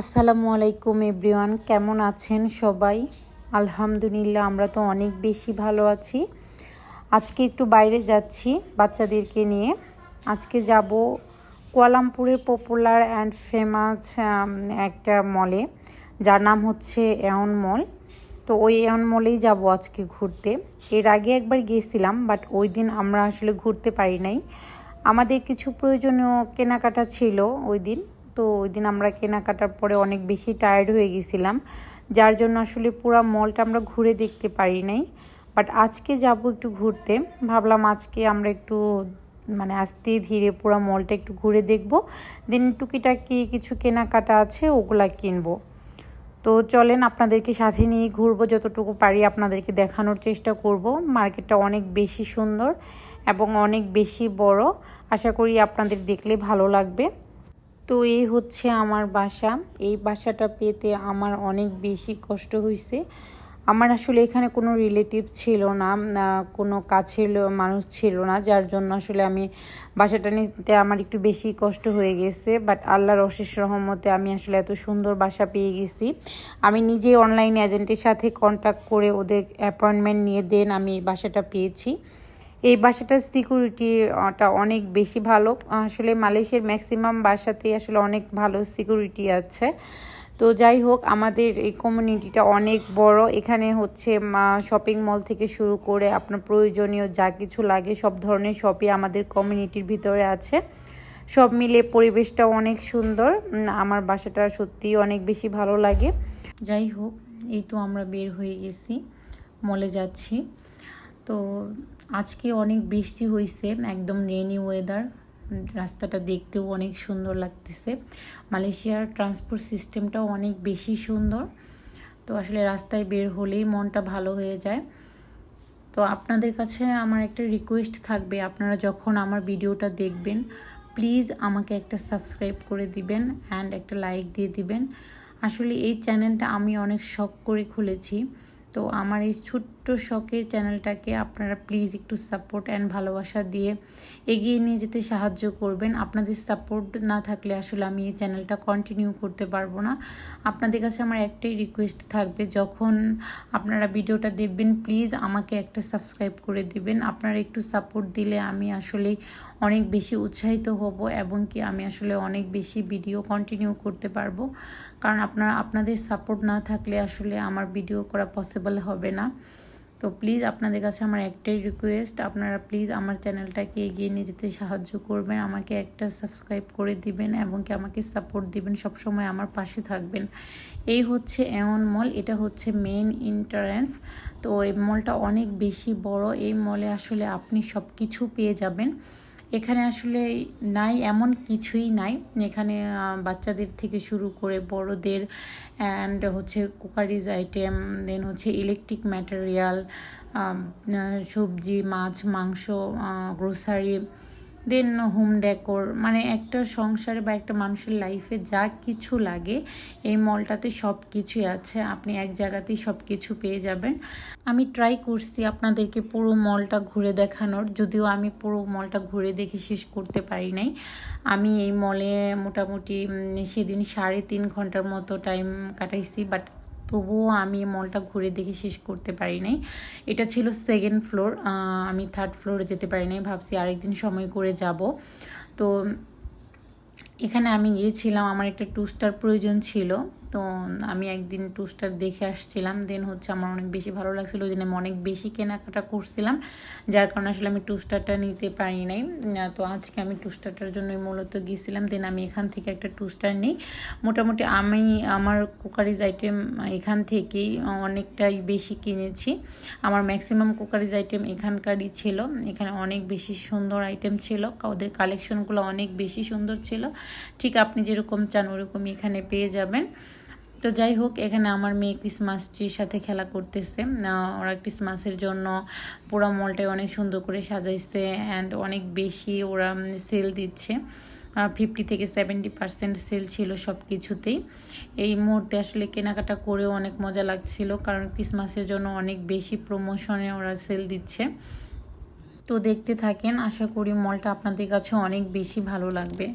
আসসালামু আলাইকুম এভরিওয়ান, কেমন আছেন সবাই? আলহামদুলিল্লাহ, আমরা তো অনেক বেশি ভালো আছি। আজকে একটু বাইরে যাচ্ছি বাচ্চাদেরকে নিয়ে। আজকে যাব কোয়ালামপুরের পপুলার অ্যান্ড ফেমাস একটা মলে। যার নাম হচ্ছে এয়ন মল। তো ওই এয়ন মলেই যাব আজকে ঘুরতে। এর আগে একবার গিয়েছিলাম, বাট ওই দিন আমরা আসলে ঘুরতে পারি নাই। আমাদের কিছু প্রয়োজনীয় কেনাকাটা ছিল ওই দিন। তো ওই দিন আমরা কেনাকাটার পরে অনেক বেশি টায়ার্ড হয়ে গেছিলাম, যার জন্য আসলে পুরো মলটা আমরা ঘুরে দেখতে পারি নাই। বাট আজকে যাব একটু ঘুরতে, ভাবলাম আজকে আমরা একটু মানে আস্তে ধীরে পুরো মলটা একটু ঘুরে দেখব দেন টুকিটাকি কিছু কেনাকাটা আছে ওগুলা কিনবো। তো চলেন আপনাদেরকে সাথে নিয়ে ঘুরবো, যতটুকু পারি আপনাদেরকে দেখানোর চেষ্টা করব। মার্কেটটা অনেক বেশি সুন্দর এবং অনেক বেশি বড়। আশা করি আপনাদের দেখলে ভালো লাগবে। তো এই হচ্ছে আমার বাসা। এই বাসাটা পেতে আমার অনেক বেশি কষ্ট হয়েছে আমার আসলে এখানে কোনো রিলেটিভ ছিল না কোনো কাছের মানুষ ছিল না, যার জন্য আসলে আমি বাসাটা নিতে আমার একটু বেশি কষ্ট হয়ে গেছে। বাট আল্লাহর অশেষ রহমতে আমি আসলে এত সুন্দর বাসা পেয়ে গেছি। আমি নিজে অনলাইন এজেন্টের সাথে কন্ট্যাক্ট করে ওদের অ্যাপয়েন্টমেন্ট নিয়ে দেন আমি এই বাসাটা পেয়েছি। এই বাসাটার সিকিউরিটিটা অনেক বেশি ভালো। আসলে মালয়েশিয়ার ম্যাক্সিমাম বাসাতেই আসলে অনেক ভালো সিকিউরিটি আছে। তো যাই হোক, আমাদের এই কমিউনিটিটা অনেক বড়। এখানে হচ্ছে শপিং মল থেকে শুরু করে আপনার প্রয়োজনীয় যা কিছু লাগে, সব ধরনের শপই আমাদের কমিউনিটির ভিতরে আছে। সব মিলে পরিবেশটা অনেক সুন্দর। আমার বাসাটা সত্যিই অনেক বেশি ভালো লাগে। যাই হোক, এই তো আমরা বের হয়ে গেছি। মলে যাচ্ছি। তো আজকে অনেক বৃষ্টি হয়েছে একদম রেনি ওয়েদার রাস্তাটা দেখতেও অনেক সুন্দর লাগতেছে। মালয়েশিয়ার ট্রান্সপোর্ট সিস্টেমটাও অনেক বেশি সুন্দর। তো আসলে রাস্তায় বের হলেই মনটা ভালো হয়ে যায়। তো আপনাদের কাছে আমার একটা রিকোয়েস্ট থাকবে, আপনারা যখন আমার ভিডিওটা দেখবেন প্লিজ আমাকে একটা সাবস্ক্রাইব করে দিবেন অ্যান্ড একটা লাইক দিয়ে দিবেন। আসলে এই চ্যানেলটা আমি অনেক শখ করে খুলেছি। তো আমার এই ছোট্ট শখের চ্যানেলটাকে আপনারা প্লিজ একটু সাপোর্ট অ্যান্ড ভালোবাসা দিয়ে এগিয়ে নিয়ে যেতে সাহায্য করবেন। আপনাদের সাপোর্ট না থাকলে আসলে আমি এই চ্যানেলটা কন্টিনিউ করতে পারব না। আপনাদের কাছে আমার একটাই রিকোয়েস্ট থাকবে, যখন আপনারা ভিডিওটা দেখবেন প্লিজ আমাকে একটা সাবস্ক্রাইব করে দিবেন। আপনারা একটু সাপোর্ট দিলে আমি আসলে অনেক বেশি উৎসাহিত হব এবং কি আমি আসলে অনেক বেশি ভিডিও কন্টিনিউ করতে পারব। কারণ আপনারা, আপনাদের সাপোর্ট না থাকলে আসলে আমার ভিডিও করা পসিবল হবে না। তো প্লিজ আপনাদের কাছে আমার একটাই রিকোয়েস্ট আপনারা প্লিজ আমার চ্যানেলটাকে এগিয়ে নিয়ে যেতে সাহায্য করবেন, আমাকে একটা সাবস্ক্রাইব করে দিবেন এবং কি আমাকে সাপোর্ট দিবেন, সবসময় আমার পাশে থাকবেন। এই হচ্ছে এমন মল এটা হচ্ছে মেন ইন্টারেন্স তো এই মলটা অনেক বেশি বড়, এই মলে আসলে আপনি সব কিছু পেয়ে যাবেন। এখানে আসলে নাই, এমন কিছুই নাই। এখানে বাচ্চাদের থেকে শুরু করে বড়দের অ্যান্ড হচ্ছে কুকারিজ আইটেম দেন হচ্ছে ইলেকট্রিক ম্যাটেরিয়াল সবজি, মাছ, মাংস গ্রোসারি দেন হোম ডেকোর মানে একটা সংসারে বা একটা মানুষের লাইফে যা কিছু লাগে, এই মলটাতে সব কিছুই আছে। আপনি এক জায়গাতেই সব কিছু পেয়ে যাবেন। আমি ট্রাই করছি আপনাদেরকে পুরো মলটা ঘুরে দেখানোর। যদিও আমি পুরো মলটা ঘুরে দেখে শেষ করতে পারি নাই। আমি এই মলে মোটামুটি সেদিন সাড়ে তিন ঘণ্টার মতো টাইম কাটাইছি বাট তবুও আমি মলটা ঘুরে দেখে শেষ করতে পারি নাই। এটা ছিল সেকেন্ড ফ্লোর আমি থার্ড ফ্লোরে যেতে পারি নাই, ভাবছি আরেকদিন সময় করে যাব। তো এখানে আমি গিয়েছিলাম, আমার একটা টু স্টার প্রয়োজন ছিল। তো আমি একদিন টু স্টার দেখে আসছিলাম দেন হচ্ছে আমার অনেক বেশি ভালো লাগছিল, ওই দিন আমি অনেক বেশি কেনাকাটা করছিলাম, যার কারণে আসলে আমি টু স্টারটা নিতে পারি নাই। তো আজকে আমি টু স্টারটার জন্যই মূলত গিয়েছিলাম দেন আমি এখান থেকে একটা টু স্টার নিই। মোটামুটি আমি আমার কুকারিজ আইটেম এখান থেকেই অনেকটাই বেশি কিনেছি। আমার ম্যাক্সিমাম কুকারিজ আইটেম এখানকারই ছিল, এখানে অনেক বেশি সুন্দর আইটেম ছিল, ওদের কালেকশনগুলো অনেক বেশি সুন্দর ছিল। ঠিক আপনি যেরকম চান, ওরকমই এখানে পেয়ে যাবেন। তো যাই হোক, এখানে আমার মেয়ে ক্রিসমাস ট্রির সাথে খেলা করতেছে। ওরা ক্রিসমাসের জন্য পুরো মলটাই অনেক সুন্দর করে সাজাইছে অ্যান্ড অনেক বেশি ওরা সেল দিচ্ছে। ফিফটি থেকে সেভেন্টি পার্সেন্ট সেল ছিল সব কিছুতেই এই মুহূর্তে আসলে কেনাকাটা করেও অনেক মজা লাগছিল, কারণ ক্রিসমাসের জন্য অনেক বেশি প্রমোশনে ওরা সেল দিচ্ছে। তো দেখতে থাকেন, আশা করি মলটা আপনাদের কাছে অনেক বেশি ভালো লাগবে।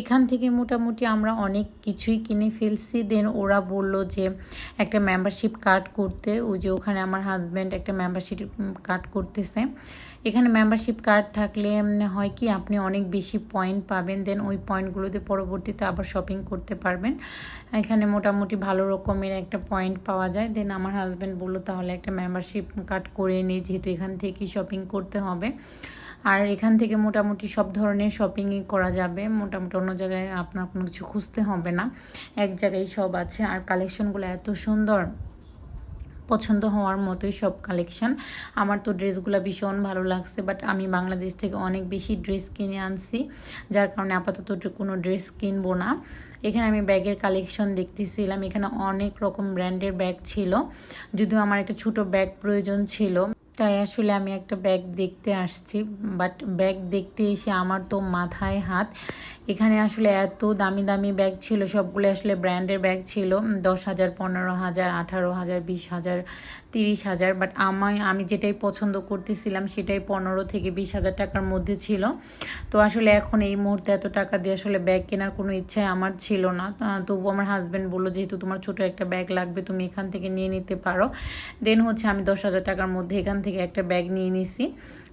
এখান থেকে মোটামুটি আমরা অনেক কিছুই কিনে ফেলছি। দেন ওরা বলল যে একটা মেম্বারশিপ কার্ড করতে, ওই যে ওখানে আমার হাজব্যান্ড একটা মেম্বারশিপ কার্ড করতেছে। এখানে মেম্বারশিপ কার্ড থাকলে হয় কি আপনি অনেক বেশি পয়েন্ট পাবেন দেন ওই পয়েন্টগুলোতে পরবর্তীতে আবার শপিং করতে পারবেন। এখানে মোটামুটি ভালো রকমের একটা পয়েন্ট পাওয়া যায়। দেন আমার হাজব্যান্ড বলল, তাহলে একটা মেম্বারশিপ কার্ড করে নিই যেহেতু এখান থেকেই শপিং করতে হবে। আর এখান থেকে মোটামুটি সব ধরনের শপিংই করা যাবে। মোটামুটি অন্য জায়গায় আপনার কোনো কিছু খুঁজতে হবে না। এক জায়গায় সব আছে। আর কালেকশনগুলো এত সুন্দর, পছন্দ হওয়ার মতোই সব কালেকশন আমার তো ড্রেসগুলো ভীষণ ভালো লাগছে বাট আমি বাংলাদেশ থেকে অনেক বেশি ড্রেস কিনে আনছি। যার কারণে আপাতত কোনো ড্রেস কিনবো না। এখানে আমি ব্যাগের কালেকশন দেখতেছিলাম। এখানে অনেক রকম ব্র্যান্ডের ব্যাগ ছিল। যদিও আমার একটা ছোট ব্যাগ প্রয়োজন ছিল। তাই আসলে আমি একটা ব্যাগ দেখতে আসছি বাট ব্যাগ দেখতে এসে আমার তো মাথায় হাত। এখানে আসলে এত দামি দামি ব্যাগ ছিল, সবগুলো আসলে ব্র্যান্ডের ব্যাগ ছিল। দশ হাজার, পনেরো হাজার, আঠারো হাজার, বিশ হাজার তিরিশ হাজার বাট আমায়, আমি যেটাই পছন্দ করতেছিলাম সেটাই পনেরো থেকে বিশ হাজার টাকার মধ্যে ছিল। তো আসলে এখন এই মুহূর্তে এত টাকা দিয়ে আসলে ব্যাগ কেনার কোনো ইচ্ছাই আমার ছিল না। তবু আমার হাজব্যান্ড বলল, যেহেতু তোমার ছোট একটা ব্যাগ লাগবে, তুমি এখান থেকে নিয়ে নিতে পারো। দেন হচ্ছে আমি দশ হাজার টাকার মধ্যে এখান থেকে একটা ব্যাগ নিয়ে নিছি।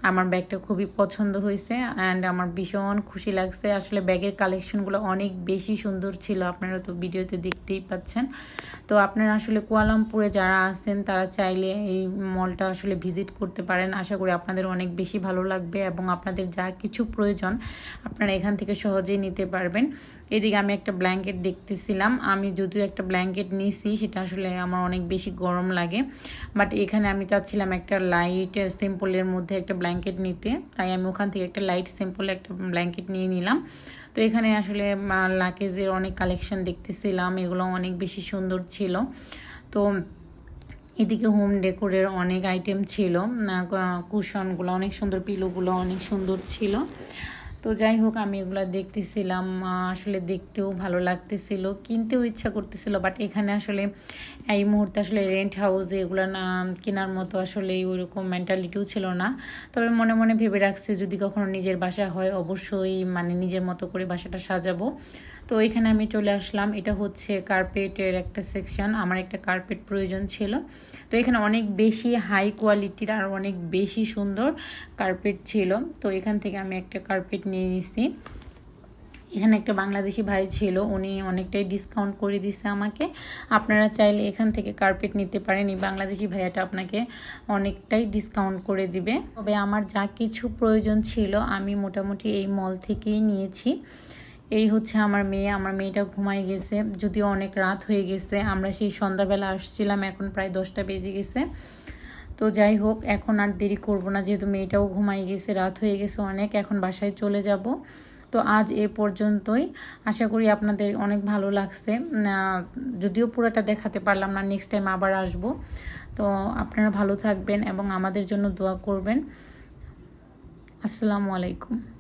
আমার ব্যাগটা খুবই পছন্দ হয়েছে অ্যান্ড আমার ভীষণ খুশি লাগছে। আসলে ব্যাগের কালেকশনগুলো অনেক বেশি সুন্দর ছিল, আপনারা তো ভিডিওতে দেখতেই পাচ্ছেন। তো আপনারা আসলে কুয়ালামপুরে যারা আছেন, তারা চাইলে এই মলটা আসলে ভিজিট করতে পারেন। আশা করি আপনাদের অনেক বেশি ভালো লাগবে এবং আপনাদের যা কিছু প্রয়োজন আপনারা এখান থেকে সহজেই নিতে পারবেন। এদিকে আমি একটা ব্ল্যাঙ্কেট দেখতেছিলাম, আমি যদিও একটা ব্ল্যাঙ্কেট নিছি, সেটা আসলে আমার অনেক বেশি গরম লাগে। বাট এখানে আমি চাচ্ছিলাম একটা লাইট সিম্পলের মধ্যে একটা ব্ল্যাঙ্কেট নিতে। তাই আমি ওখান থেকে একটা লাইট সিম্পল একটা ব্ল্যাঙ্কেট নিয়ে নিলাম। তো এখানে আসলে লাকেজের অনেক কালেকশন দেখতেছিলাম, এগুলো অনেক বেশি সুন্দর ছিল। তো এদিকে হোম ডেকোরের অনেক আইটেম ছিল কুশনগুলো অনেক সুন্দর পিলোগুলো অনেক সুন্দর ছিল। তো যাই হোক, আমি এগুলো দেখতেছিলাম আসলে দেখতেও ভালো লাগতেছিল, কিনতেও ইচ্ছা করতেছিল বাট এখানে আসলে এই মুহূর্তে আসলে রেন্ট হাউস এগুলো না কেনার মতো আসলে ওইরকম মেন্টালিটিও ছিল না। তবে মনে মনে ভেবে রাখছি, যদি কখনো নিজের বাসা হয়, অবশ্যই মানে নিজের মতো করে বাসাটা সাজাবো। তো এখানে আমি চলে আসলাম। এটা হচ্ছে কার্পেটের একটা সেকশন আমার একটা কার্পেট প্রয়োজন ছিল। তো এখানে অনেক বেশি হাই কোয়ালিটির আর অনেক বেশি সুন্দর কার্পেট ছিল। তো এখান থেকে আমি একটা কার্পেট নিয়ে নিছি। এখানে একটা বাংলাদেশি ভাই ছিল। উনি অনেকটাই ডিসকাউন্ট করে দিছে আমাকে। আপনারা চাইলে এখান থেকে কার্পেট নিতে পারেন। এই বাংলাদেশি ভাইয়াটা আপনাকে অনেকটাই ডিসকাউন্ট করে দিবে। তবে আমার যা কিছু প্রয়োজন ছিল, আমি মোটামুটি এই মল থেকেই নিয়েছি। এই হচ্ছে আমার মেয়ে, আমার মেয়েটা ঘুমাই গেছে, যদিও অনেক রাত হয়ে গেছে, আমরা সেই সন্ধ্যাবেলা আসছিলাম, এখন প্রায় দশটা বেজে গেছে। তো যাই হোক, এখন আর দেরি করব না, যেহেতু মেয়েটাও ঘুমাই গেছে, রাত হয়ে গেছে অনেক, এখন বাসায় চলে যাব। তো আজ এ পর্যন্তই, আশা করি আপনাদের অনেক ভালো লাগছে। যদিও পুরোটা দেখাতে পারলাম না নেক্সট টাইম আবার আসব। তো আপনারা ভালো থাকবেন এবং আমাদের জন্য দোয়া করবেন। আসসালামু আলাইকুম।